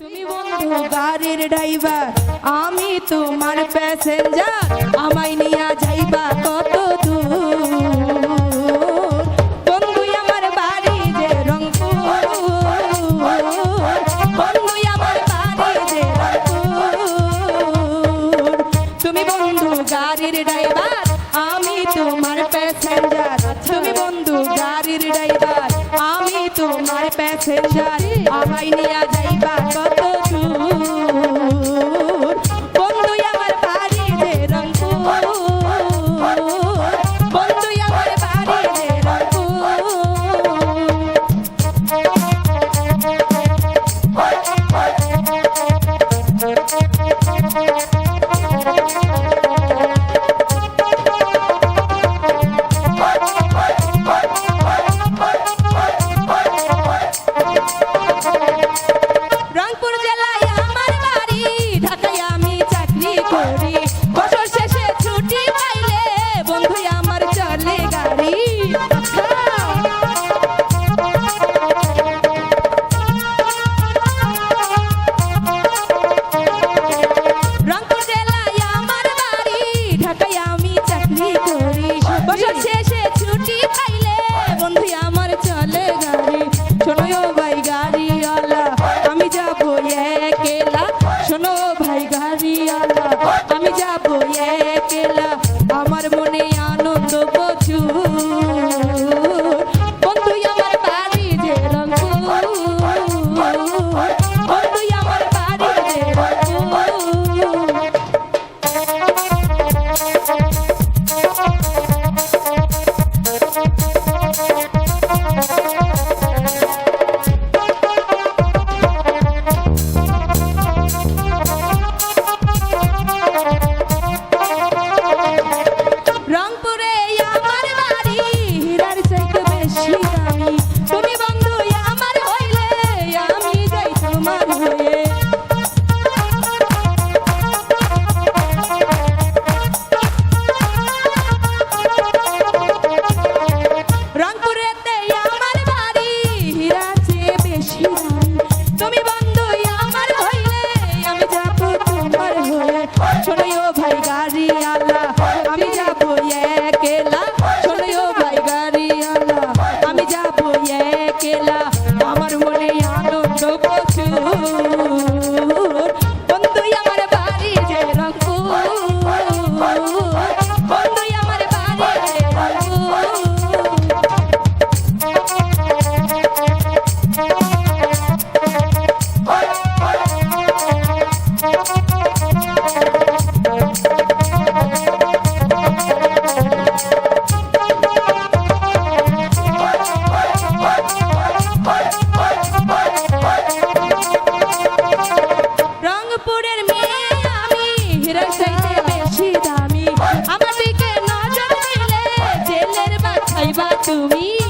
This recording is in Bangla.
তুমি বন্ধু গাড়ির ড্রাইভার আমি তোমার প্যাসেঞ্জার আমায় নিয়ে যাইবা কত Thank you. বাড়ি যে যে তুমি বন্ধু ড্রাইভার আমি তুমি বন্ধু ড্রাইভার আমি বয়ে পাইবা তুমি?